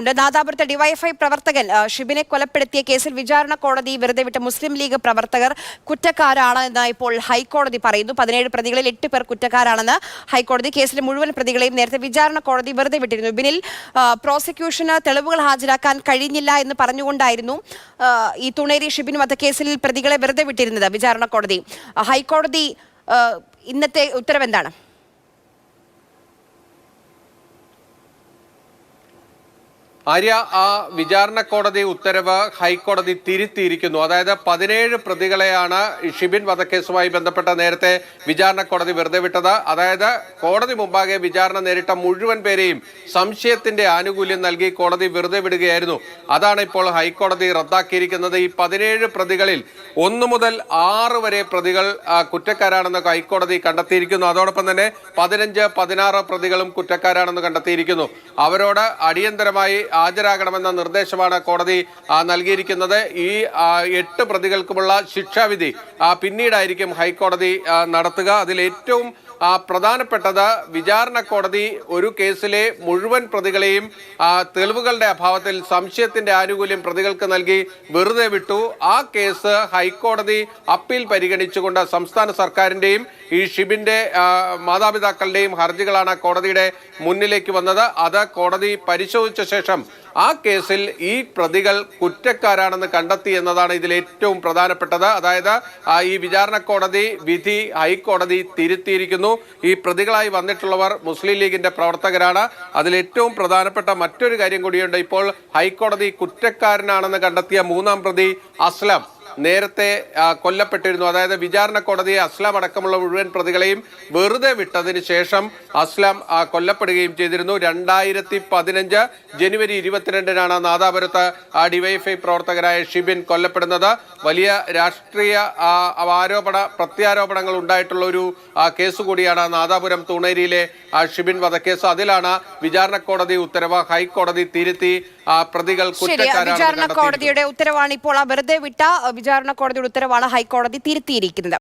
ഉണ്ട്. നാദാപുരത്തെ ഡിവൈഎഫ്ഐ പ്രവർത്തകൻ ഷിബിനെ കൊലപ്പെടുത്തിയ കേസിൽ വിചാരണ കോടതി വെറുതെ വിട്ട മുസ്ലിം ലീഗ് പ്രവർത്തകർ കുറ്റക്കാരാണ് എന്ന് ഇപ്പോൾ ഹൈക്കോടതി പറയുന്നു. പതിനേഴ് പ്രതികളിൽ എട്ട് പേർ കുറ്റക്കാരാണെന്ന് ഹൈക്കോടതി കേസിലെ മുഴുവൻ പ്രതികളെയും നേരത്തെ വിചാരണ കോടതി വെറുതെ വിട്ടിരുന്നു. ബിനിൽ പ്രോസിക്യൂഷന് തെളിവുകൾ ഹാജരാക്കാൻ കഴിഞ്ഞില്ല എന്ന് പറഞ്ഞുകൊണ്ടായിരുന്നു ഈ തുണേരി ഷിബിൻ വധക്കേസിൽ പ്രതികളെ വെറുതെ വിട്ടിരുന്നത് വിചാരണ കോടതി. ഹൈക്കോടതി ഇന്നത്തെ ഉത്തരവെന്താണ് ആര്യ ആ വിചാരണ കോടതി ഉത്തരവ് ഹൈക്കോടതി തിരുത്തിയിരിക്കുന്നു. അതായത് പതിനേഴ് പ്രതികളെയാണ് ഷിബിൻ വധക്കേസുമായി ബന്ധപ്പെട്ട നേരത്തെ വിചാരണ കോടതി വെറുതെ വിട്ടത്. അതായത് കോടതി മുമ്പാകെ വിചാരണ നേരിട്ട മുഴുവൻ പേരെയും സംശയത്തിന്റെ ആനുകൂല്യം നൽകി കോടതി വെറുതെ വിടുകയായിരുന്നു. അതാണ് ഇപ്പോൾ ഹൈക്കോടതി റദ്ദാക്കിയിരിക്കുന്നത്. ഈ പതിനേഴ് പ്രതികളിൽ ഒന്ന് മുതൽ ആറ് വരെ പ്രതികൾ കുറ്റക്കാരാണെന്നൊക്കെ കുറ്റക്കാരാണെന്ന് ഹൈക്കോടതി കണ്ടെത്തിയിരിക്കുന്നു. അതോടൊപ്പം തന്നെ പതിനഞ്ച് പതിനാറ് പ്രതികളും കുറ്റക്കാരാണെന്ന് കണ്ടെത്തിയിരിക്കുന്നു. അവരോട് അടിയന്തരമായി ഹാജരാകണമെന്ന നിർദ്ദേശമാണ് കോടതി നൽകിയിരിക്കുന്നത്. ഈ എട്ട് പ്രതികൾക്കുമുള്ള ശിക്ഷാവിധി പിന്നീടായിരിക്കും ഹൈക്കോടതി നടത്തുക. അതിൽ ഏറ്റവും പ്രധാനപ്പെട്ടത് വിചാരണ കോടതി ഒരു കേസിലെ മുഴുവൻ പ്രതികളെയും തെളിവുകളുടെ അഭാവത്തിൽ സംശയത്തിന്റെ ആനുകൂല്യം പ്രതികൾക്ക് നൽകി വെറുതെ വിട്ടു. ആ കേസ് ഹൈക്കോടതി അപ്പീൽ പരിഗണിച്ചുകൊണ്ട് സംസ്ഥാന സർക്കാരിന്റെയും ഈ ഷിബിന്റെ മാതാപിതാക്കളുടെയും ഹർജികളാണ് കോടതിയുടെ മുന്നിലേക്ക് വന്നത്. അത് കോടതി പരിശോധിച്ച ശേഷം ആ കേസിൽ ഈ പ്രതികൾ കുറ്റക്കാരാണെന്ന് കണ്ടെത്തി എന്നതാണ് ഇതിൽ ഏറ്റവും പ്രധാനപ്പെട്ടത്. അതായത് ഈ വിചാരണ കോടതി വിധി ഹൈക്കോടതി തിരുത്തിയിരിക്കുന്നു. ഈ പ്രതികളായി വന്നിട്ടുള്ളവർ മുസ്ലിം ലീഗിന്റെ പ്രവർത്തകരാണ്. അതിൽ ഏറ്റവും പ്രധാനപ്പെട്ട മറ്റൊരു കാര്യം കൂടിയുണ്ട്. ഇപ്പോൾ ഹൈക്കോടതി കുറ്റക്കാരനാണെന്ന് കണ്ടെത്തിയ മൂന്നാം പ്രതി അസ്ലം. നേരത്തെ കൊല്ലപ്പെട്ടിരുന്നു. അതായത് വിചാരണ കോടതിയെ അസ്ലാം അടക്കമുള്ള മുഴുവൻ പ്രതികളെയും വെറുതെ വിട്ടതിന് ശേഷം അസ്ലാം കൊല്ലപ്പെടുകയും ചെയ്തിരുന്നു. രണ്ടായിരത്തി പതിനഞ്ച് ജനുവരി ഇരുപത്തിരണ്ടിനാണ് നാദാപുരത്ത് ഡിവൈഎഫ്ഐ പ്രവർത്തകരായ ഷിബിൻ കൊല്ലപ്പെടുന്നത്. വലിയ രാഷ്ട്രീയ ആരോപണ പ്രത്യാരോപണങ്ങൾ ഉണ്ടായിട്ടുള്ള ഒരു കേസ് കൂടിയാണ് നാദാപുരം തൂണേരിയിലെ ഷിബിൻ വധക്കേസ്. അതിലാണ് വിചാരണ കോടതി ഉത്തരവ് ഹൈക്കോടതി തിരുത്തി പ്രതികൾ വിചാരണ കോടതിയുടെ ഉത്തരവാണ് ഇപ്പോൾ ആ വെറുതെ വിട്ട വിചാരണ കോടതിയുടെ ഉത്തരവാണ് ഹൈക്കോടതി തിരുത്തിയിരിക്കുന്നത്.